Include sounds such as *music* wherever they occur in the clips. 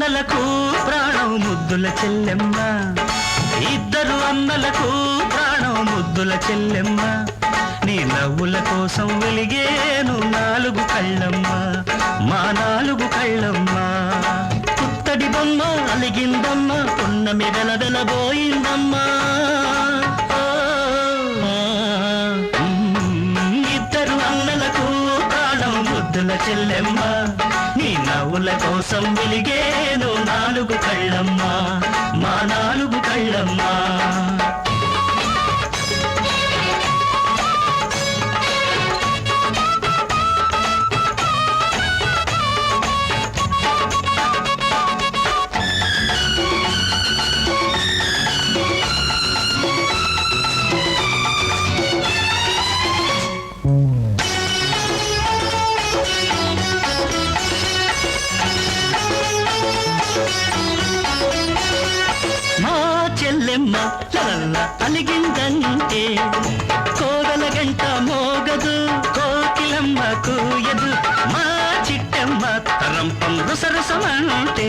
అన్నలకు ప్రాణం ముద్దుల చెల్లెమ్మ. ఇద్దరు అన్నలకు ప్రాణం ముద్దుల చెల్లెమ్మ. నీ నవ్వుల కోసం వెలిగేను నాలుగు కళ్ళమ్మ. మా నాలుగు కళ్ళమ్మ. పుత్తడి బొమ్మ అలిగిందమ్మ పున్నమి వెలవెలబోయిందమ్మా ఓ, ఇద్దరు అన్నలకు ప్రాణం ముద్దుల చెల్లెమ్మ. నీ నవ్వుల కోసం వెలిగేను నాలుగు కళ్ళమ్మ మా నాలుగు కళ్ళమ్మ. లలల్ల అలిగిందంటే కోవెల గంట మోగదు కోకిలమ్మ కూయదు మా చిట్టమ్మ తరంపం రుసరుసమంటే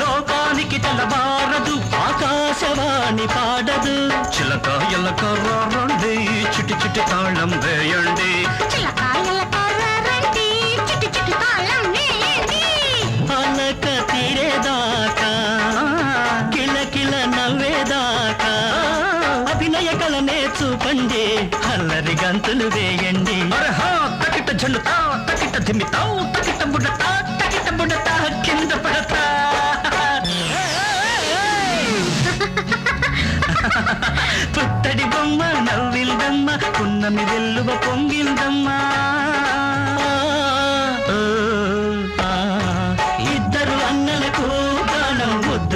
లోకానికి తెల్లబారదు ఆకాశవాణి పాడదు. చిలక ఎలక రండి చిటి చిటి తాళం వేయండి. చిలకాయలకారండి, చూపండి అల్లరి గంతులు వేయండి. తకిట జల్లుతా తకిట ధిమితా తకిట బుడతా తకిట బుడతా కింద పడతా. పుత్తడి బొమ్మ నవ్విల్దమ్మ పున్నమి వెల్లువ పొంగిల్దమ్మా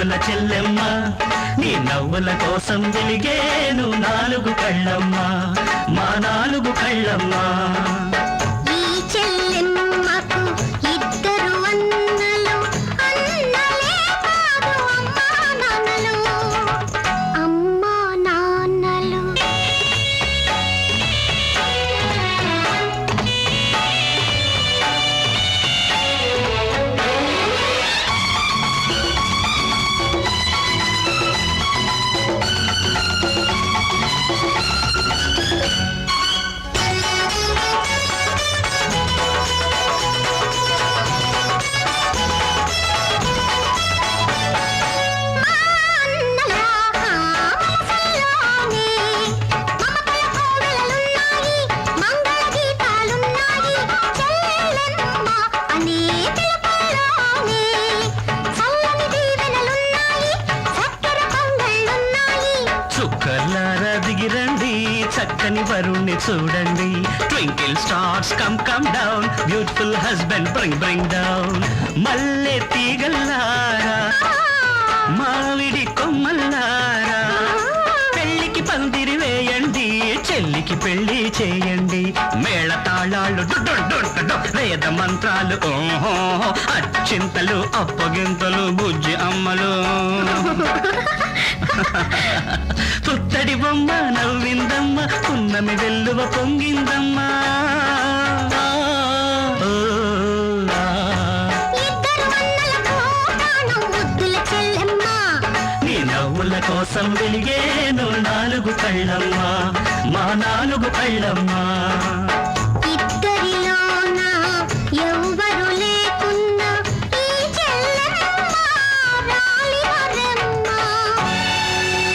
ప్రాణం చెల్లెమ్మ నీ నవ్వుల కోసం వెలిగేను నాలుగు కళ్ళమ్మ మా నాలుగు కళ్ళమ్మ. చక్కని వరుణ్ణి చూడండి. Twinkle stars come come down beautiful husband bring bring down మల్లె తీగల్లారా మావిడి కొమ్మల్లారా. పెళ్ళికి పందిరి వేయండి చెల్లికి పెళ్ళి చేయండి. మేళ తాళాలు వేద మంత్రాలు ఓహో అచ్చింతలు అప్పగింతలు బుజ్జి అమ్మలు. *laughs* పుత్తడి బొమ్మ నవ్విందమ్మ పున్నమి వెల్లువ పొంగిందమ్మా. కోసం వెలిగేను నాలుగు కళ్ళమ్మ మా నాలుగు కళ్ళమ్మ.